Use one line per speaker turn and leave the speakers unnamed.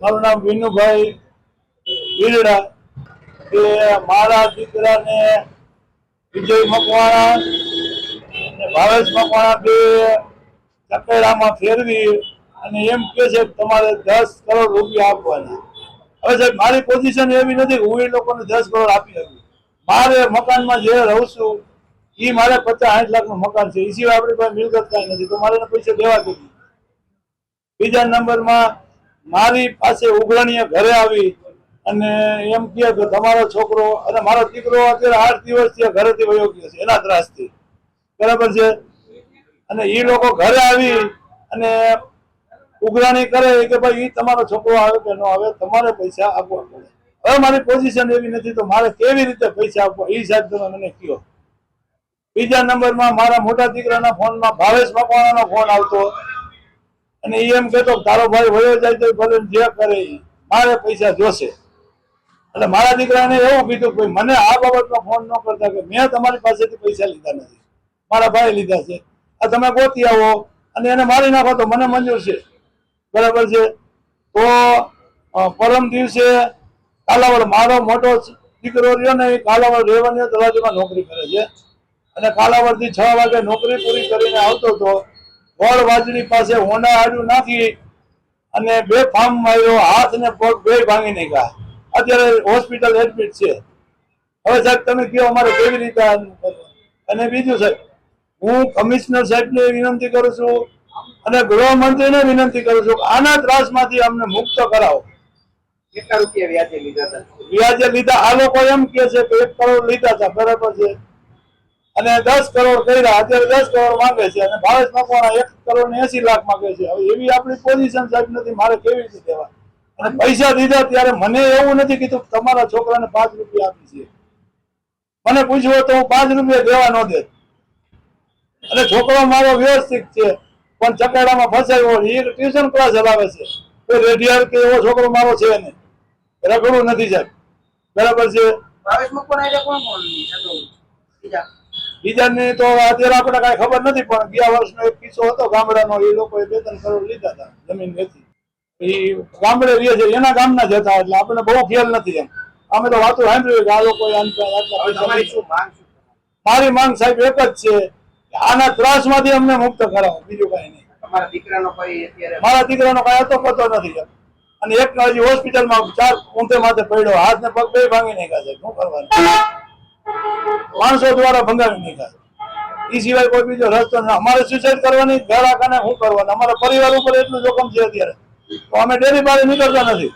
મારું નામ વિનુભાઈ વીરડા કે મારા દીકરાને વિજય મકવાણા અને ભાવેશ મકવાણા બે ચકેડામાં ફેરવી અને એમ કે છે તમારે દસ કરોડ રૂપિયા આપવાના. હવે સાહેબ, મારી પોઝિશન એવી નથી હું એ લોકોને દસ કરોડ આપી શકું. મારે મકાનમાં જે રહું છું એ મારે પચાસ સાઠ લાખનું મકાન છે. એ સિવાય આપણી પાસે મિલકત કાંઈ નથી. તો મારે પૈસા દેવા દીધી બીજા નંબરમાં મારી પાસે ઉઘરણીએ ઘરે આવી અને એમ કહે કે તમારો છોકરો અને મારો દીકરો અત્યારે આઠ દિવસથી ઘરેથી વયો ગયો છે, એના ત્રાસથી. બરાબર છે? અને એ લોકો ઘરે આવી અને ઉઘરાણી કરે કે ભાઈ એ તમારો છોકરો આવે કે ન આવે, તમારે પૈસા આપવા પડે. હવે મારી પોઝિશન એવી નથી તો મારે કેવી રીતે પૈસા આપવા? એ સાહેબ તમે મને કહો. બીજા નંબરમાં મારા મોટા દીકરાના ફોનમાં ભાવેશ મકવાણાનો ફોન આવતો. અને એમ કહેતો તારો ભાઈ વયો જાય તો ભલે જે કરે મારે પૈસા જોશે. એટલે મારા દીકરાને એવું કીધું કે મને આ બાબતમાં ફોન ન કરતા કે મેં તમારી પાસેથી પૈસા લીધા નથી. મારા ભાઈ લીધા છે. આ તમે ગોતી આવો અને એને મારી નાખો તો મને મંજૂર છે. બરાબર છે? તો પરમ દિવસે કાલાવડ મારો મોટો દીકરો રહ્યો ને એ કાલાવડ રેવન્યુ તલાટીમાં નોકરી કરે છે. અને કાલાવડથી છ વાગે નોકરી પૂરી કરીને આવતો હતો. વડ વાજડી પાસે હોંડા આડું નાખી અને બે ફાર્મ માર્યો હાથ ને પગ બે ભાંગી નાખ્યા. અત્યારે હોસ્પિટલ એડમિટ છે. હવે સાહેબ તમે કહો અમારે કેવી રીતે અને બીજું સાહેબ હું કમિશનર સાહેબને વિનંતી કરું છું અને ગૃહમંત્રીને વિનંતી કરું છું આના આના ત્રાસમાંથી અમને મુક્ત કરાવો.
કેટલા રૂપિયા વ્યાજે લીધા હતા?
વ્યાજે લીધા આ લોકો એમ કે છે કે એક કરોડ લીધા હતા બરાબર છે. અને દસ કરોડ કર્યા. અત્યારે દસ કરોડ માંગે છે અને ભાવેશ મકવાણા એક કરોડ ને એસી લાખ માંગે છે. હવે એવી આપણી પોઝિશન સાહેબ નથી. મારે કેવી રીતે દેવા અને પૈસા દીધા ત્યારે મને એવું નથી કીધું તમારા છોકરાને પાંચ રૂપિયા આપી છે. મને પૂછ્યું તો હું પાંચ રૂપિયા દેવા ન દે. અને છોકરો મારો વ્યવસ્થિત છે, પણ ચકેડામાં ફસાયો એ ટ્યુશન ક્લાસ ચલાવે છે. કોઈ રેડિયર કે એવો છોકરો મારો છે ને રગડું નથી સાહેબ. બરાબર છે?
ભાવેશ મકવાણા
બીજાની તો અત્યારે આપણે કઈ ખબર નથી પણ ગયા વર્ષનો એક કિસ્સો હતો ગામડાનો એ લોકોએ બે ત્રણ કરોડ લીધા હતા જમીન વેચી. એ ગામડે રહીએ છે એના ગામના જ હતા એટલે આપણને બહુ ખ્યાલ નથી એમ. અમે તો વાતો સાંભળ્યું કે આ
શું
મારી માંગ સાહેબ એક જ છે આના ત્રાસમાંથી અમને મુક્ત કરાવો બીજું કઈ નહીં.
તમારા દીકરાનો કઈ અત્યારે
મારા દીકરાનો કઈ હતો પતો નથી અને એક હજી હોસ્પિટલમાં ચાર ઊંધે માથે પડ્યો હાથ ને પગ બે ભાંગી નાખ્યા છે શું કરવાનું? માણસો દ્વારા ભંગાવી નાખ્યા એ સિવાય કોઈ બીજો રસ્તો નથી. અમારે સુસાઇડ કરવાની ઘર આખાને શું કરવાનું. અમારા પરિવાર ઉપર એટલું જોખમ છે અત્યારે. તો અમે ડેરી બહાર નીકળતા નથી.